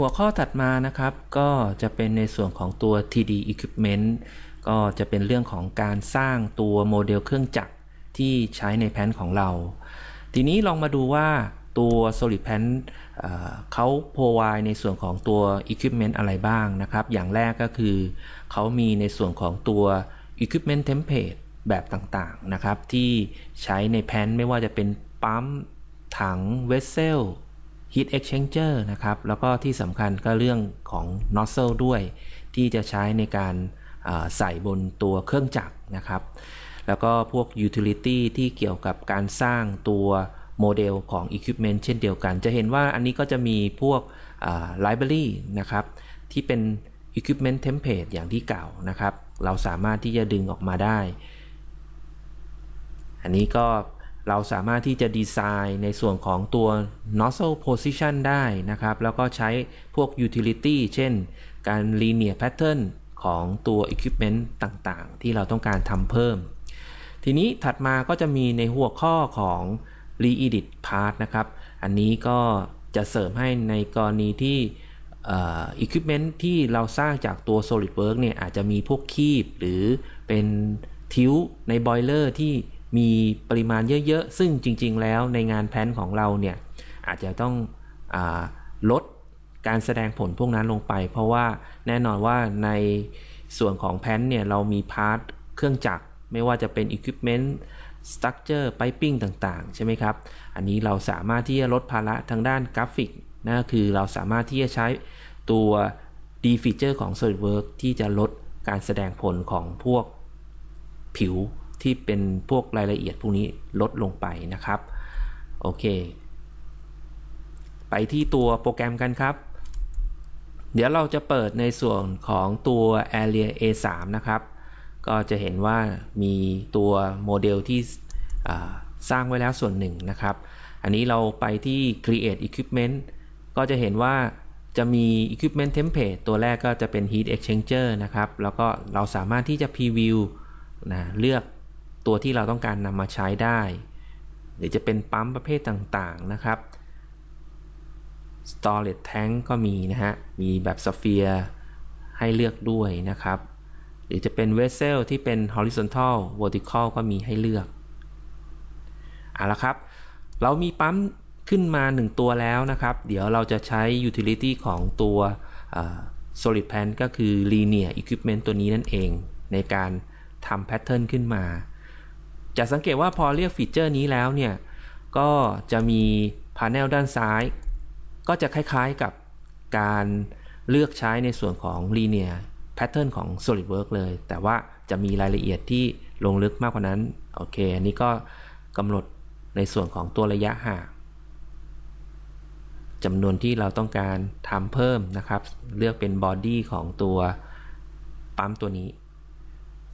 หัวข้อถัดมานะครับ ก็จะเป็นในส่วนของตัว TD Equipment ก็จะเป็นเรื่องของการสร้างตัวโมเดลเครื่องจักรที่ใช้ในแผนของเรา ทีนี้ลองมาดูว่าตัว Solid Pan เขา provide ในส่วนของตัว Equipment อะไรบ้างนะครับ อย่างแรกก็คือ เขามีในส่วนของตัว Equipment Template แบบต่างๆนะครับ ที่ใช้ในแผนไม่ว่าจะเป็นปั๊ม ถัง Vessel Heat Exchanger นะครับ แล้วก็ที่สำคัญก็เรื่องของ Nozzle ด้วย ที่จะใช้ในการใส่บนตัวเครื่องจักรนะครับ แล้วก็พวก Utility ที่เกี่ยวกับการสร้างตัวโมเดลของ Equipment เช่นเดียวกัน จะเห็นว่าอันนี้ก็จะมีพวก Library นะครับ ที่เป็น Equipment Template อย่างที่เก่านะครับ เราสามารถที่จะดึงออกมาได้ อันนี้ก็ เราสามารถที่จะดีไซน์ในส่วนของตัว nozzle position ได้นะครับ แล้วก็ใช้พวก utility เช่น การ linear pattern ของตัว equipment ต่างๆ ที่เราต้องการทำเพิ่ม ทีนี้ถัดมาก็จะมีในหัวข้อของ re-edit part นะครับ อันนี้ก็จะเสริมให้ในกรณีที่อ่อ equipment ที่เราสร้างจากตัว SolidWorks เนี่ยอาจจะมีพวกคีบหรือเป็นทิวในบอยเลอร์ที่ มีปริมาณเยอะๆ ซึ่งจริงๆ แล้วในงานแพลนของเราเนี่ยอาจจะต้องอลดการแสดงผลพวกนั้นลงไป เพราะว่าแน่นอนว่าในส่วนของแพลนเนี่ยเรามีพาร์ทเครื่องจักร ไม่ว่าจะเป็น Equipment Structure Piping ต่างๆ ใช่ไหมครับ อันนี้เราสามารถที่จะลดภาระทางด้านกราฟิกนั่นคือเราสามารถที่จะใช้ตัว D feature ของ SolidWorks ที่จะลดการแสดงผลของพวกผิว ที่เป็นพวกรายละเอียดพวกนี้ลดลงไปนะครับโอเค ไปที่ตัวโปรแกรมกันครับ เดี๋ยวเราจะเปิดในส่วนของตัว Area A3 นะครับ ก็จะเห็นว่ามีตัวโมเดลที่สร้างไว้แล้วส่วนหนึ่งนะครับ อันนี้เราไปที่ Create Equipment ก็จะเห็นว่าจะมี Equipment Template ตัวแรกก็จะเป็น Heat Exchanger นะครับ แล้วก็เราสามารถที่จะ Preview นะเลือก ตัวที่เราต้องการนำมาใช้ได้ หรือจะเป็นปั๊มประเภทต่างๆนะครับ storage tank ก็มีนะฮะ มีแบบสเฟียร์ให้เลือกด้วยนะครับ หรือจะเป็น vessel ที่เป็น horizontal vertical ก็มีให้เลือกเอาละครับ เรามีปั๊มขึ้นมา 1 ตัวแล้วนะครับ เดี๋ยวเราจะใช้ utility ของตัว solid pan ก็คือ linear equipment ตัวนี้นั่นเอง ในการทำ pattern ขึ้นมา จะสังเกตว่าพอเรียกฟีเจอร์นี้แล้วเนี่ย ก็จะมีพา n e l ด้านซ้าย ก็จะคล้ายๆกับการเลือกใช้ในส่วนของ linear pattern ของ SolidWorks เลย แต่ว่าจะมีรายละเอียดที่ลงลึกมากกว่านั้น โอเค อันนี้ก็กำหนดในส่วนของตัวระยะห่างจำนวนที่เราต้องการทำเพิ่มนะครับ เลือกเป็นบอดี้ของตัวปั๊มตัวนี้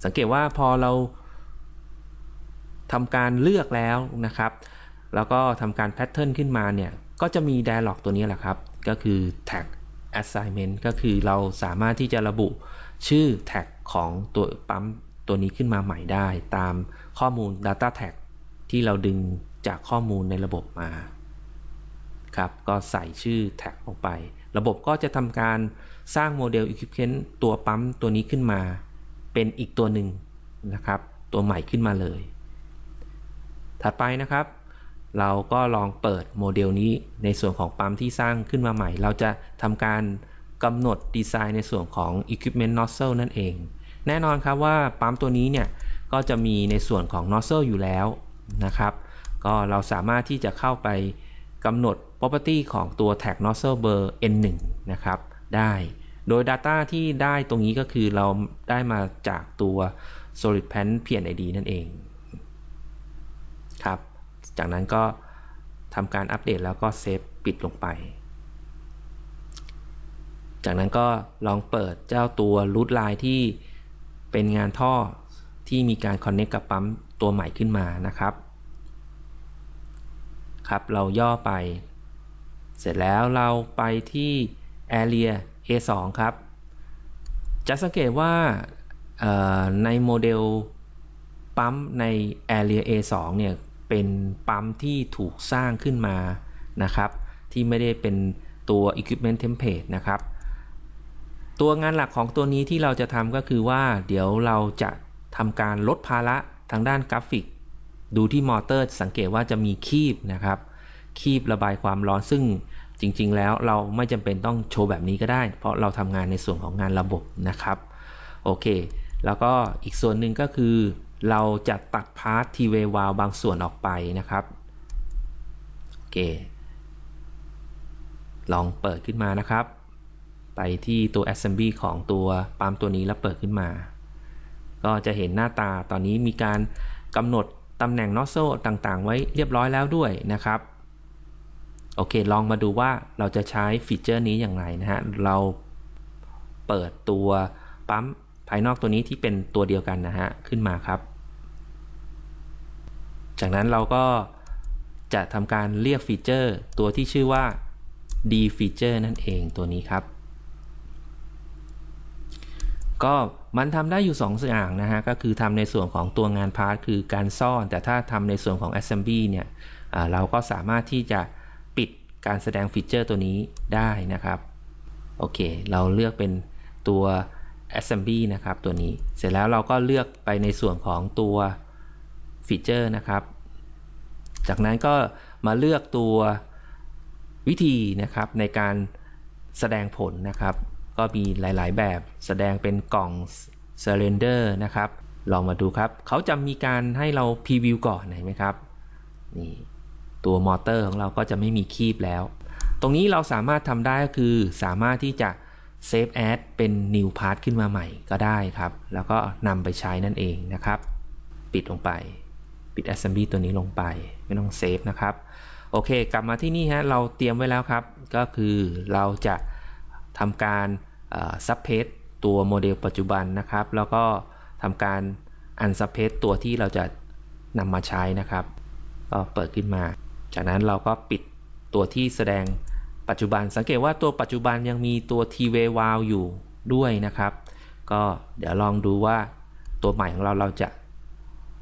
สังเกตว่าพอเรา ทำการเลือกแล้วนะครับ แล้วก็ทำการแพทเทิร์นขึ้นมาเนี่ย ก็จะมี dialog ตัวนี้แหละครับ ก็คือ tag assignment ก็คือเราสามารถที่จะระบุชื่อ tag ของตัวปั๊มตัวนี้ขึ้นมาใหม่ได้ ตามข้อมูล data tag ที่เราดึงจากข้อมูลในระบบมาครับ ก็ใส่ชื่อ tag ลงไป ระบบก็จะทำการสร้างโมเดล equipment ตัวปั๊มตัวนี้ขึ้นมา เป็นอีกตัวหนึ่งนะครับ ตัวใหม่ขึ้นมาเลย ถัดไปนะครับ เราก็ลองเปิดโมเดลนี้ในส่วนของปั๊มที่สร้างขึ้นมาใหม่ เราจะทำการกำหนดดีไซน์ในส่วนของ Equipment Nozzle นั่นเอง แน่นอนครับว่าปั๊มตัวนี้เนี่ย ก็จะมีในส่วนของ Nozzle อยู่แล้วนะครับ ก็เราสามารถที่จะเข้าไปกำหนด property ของตัว tag nozzle เบอร์ n1 นะครับ ได้ โดย Data ที่ได้ตรงนี้ก็คือเราได้มาจากตัว solid pan pnid นั่นเอง จากนั้นก็ทำการอัปเดตแล้วก็เซฟปิดลงไป จากนั้นก็ลองเปิดเจ้าตัว root line ที่เป็นงานท่อที่มีการ connect กับปั๊มตัวใหม่ขึ้นมานะครับ ครับเราย่อไป เสร็จแล้วเราไปที่ area A2 ครับ จะสังเกตว่าในโมเดลปั๊มใน area A2 เนี่ย เป็นปั๊มที่ถูกสร้างขึ้นมานะครับ ที่ไม่ได้เป็นตัว equipment template นะครับ ตัวงานหลักของตัวนี้ที่เราจะทำก็คือว่า เดี๋ยวเราจะทำการลดภาระทางด้านกราฟิก ดูที่มอเตอร์สังเกตว่าจะมีคีบนะครับ คีบระบายความร้อนซึ่งจริงๆ แล้วเราไม่จำเป็นต้องโชว์แบบนี้ก็ได้ เพราะเราทำงานในส่วนของงานระบบนะครับ โอเค แล้วก็อีกส่วนหนึ่งก็คือ เราจะตัดพาร์ททีเววาลบางส่วนออกไปนะครับ โอเค ลองเปิดขึ้นมานะครับ ไปที่ตัว assembly ของตัวปั๊มตัวนี้แล้วเปิดขึ้นมา ก็จะเห็นหน้าตาตอนนี้มีการกำหนดตำแหน่ง nozzle ต่างๆ ไว้เรียบร้อยแล้วด้วยนะครับ โอเค ลองมาดูว่าเราจะใช้ฟีเจอร์นี้อย่างไรนะฮะ เราเปิดตัวปั๊ม ภายนอกตัวนี้ที่เป็นตัวเดียวกันนะฮะขึ้นมาครับ จากนั้นเราก็จะทำการเรียกฟีเจอร์ตัวที่ชื่อว่า D feature นั่นเองตัวนี้ครับ ก็มันทำได้อยู่ 2 อย่างนะฮะ ก็คือทำในส่วนของตัวงานพาร์ทคือการซ่อน แต่ถ้าทำในส่วนของ assembly เนี่ยเราก็สามารถที่จะปิดการแสดงฟีเจอร์ตัวนี้ได้นะครับ โอเค เราเลือกเป็นตัว assembly นะครับตัวนี้ เสร็จแล้วเราก็เลือกไปในส่วนของตัวฟีเจอร์นะครับ จากนั้นก็มาเลือกตัววิธีนะครับในการแสดงผลนะครับ ก็มีหลาย ๆ แบบแสดงเป็นกล่อง Surrender นะครับ ลองมาดูครับ เขาจะมีการให้เราพรีวิวก่อนเห็นไหมครับ นี่ตัวมอเตอร์ของเราก็จะไม่มีคีบแล้ว ตรงนี้เราสามารถทำได้ก็คือสามารถที่จะ Save As เป็น New Part ขึ้นมาใหม่ก็ได้ครับ แล้วก็นำไปใช้นั่นเองนะครับ ปิดลงไป ปิด Assembly ตัวนี้ลงไป ไม่ต้องเซฟนะครับ โอเค กลับมาที่นี่ฮะ เราเตรียมไว้แล้วครับ ก็คือเราจะทำการซับเพสตัวโมเดลปัจจุบันนะครับ แล้วก็ทำการอันซับเพสตัวที่เราจะนำมาใช้นะครับ ก็เปิดขึ้นมา จากนั้นเราก็ปิดตัวที่แสดง ปัจจุบันสังเกตว่าตัวปัจจุบันยังมีตัว t w a v a l อยู่ด้วยนะครับ ก็เดี๋ยวลองดูว่าตัวใหม่ของเราเราจะ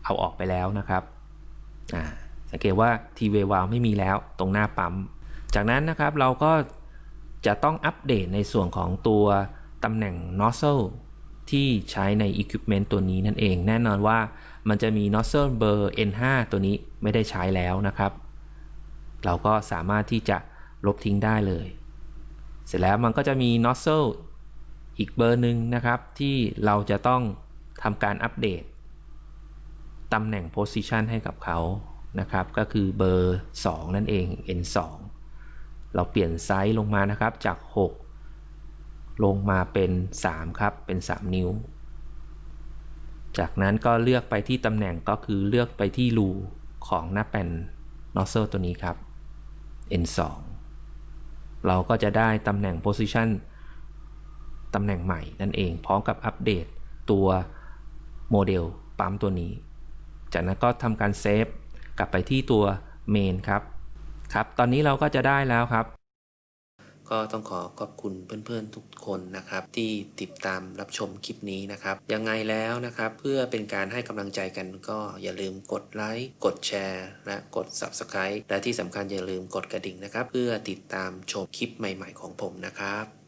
เอาออกไปแล้วนะครับสังเกตว่า t w a v a l ไม่มีแล้วตรงหน้าปั๊ม จากนั้นนะครับเราก็จะต้องอัปเดตในส่วนของตัวตำแหน่ง nozzle ที่ใช้ใน equipment ตัวนี้นั่นเอง แน่นอนว่ามันจะมี nozzle เบอร์ N5 ตัวนี้ไม่ได้ใช้แล้วนะครับ เราก็สามารถที่จะ ลบทิ้งได้เลย เสร็จแล้วมันก็จะมี nozzle อีกเบอร์หนึ่งนะครับ ที่เราจะต้องทำการอัปเดตตำแหน่ง position ให้กับเขานะครับ ก็คือเบอร์ 2 นั่นเอง N2 เราเปลี่ยนไซส์ลงมานะครับจาก 6 ลงมาเป็น 3 ครับ เป็น 3 นิ้ว จากนั้นก็เลือกไปที่ตำแหน่งก็คือเลือกไปที่รูของหน้าแผ่น nozzle ตัวนี้ครับ N2 เราก็จะได้ตำแหน่ง position ตำแหน่งใหม่นั่นเอง พร้อมกับอัปเดตตัวโมเดลปั๊มตัวนี้ จากนั้นก็ทำการเซฟกลับไปที่ตัวเมนครับ ครับ ตอนนี้เราก็จะได้แล้วครับ ก็ต้องขอขอบคุณเพื่อนๆทุกคนนะครับ ที่ติดตามรับชมคลิปนี้นะครับยังไงแล้วนะครับ เพื่อเป็นการให้กำลังใจกันก็อย่าลืมกดไลค์กดแชร์และกด Subscribe และที่สำคัญอย่าลืมกดกระดิ่งนะครับ เพื่อติดตามชมคลิปใหม่ๆของผมนะครับ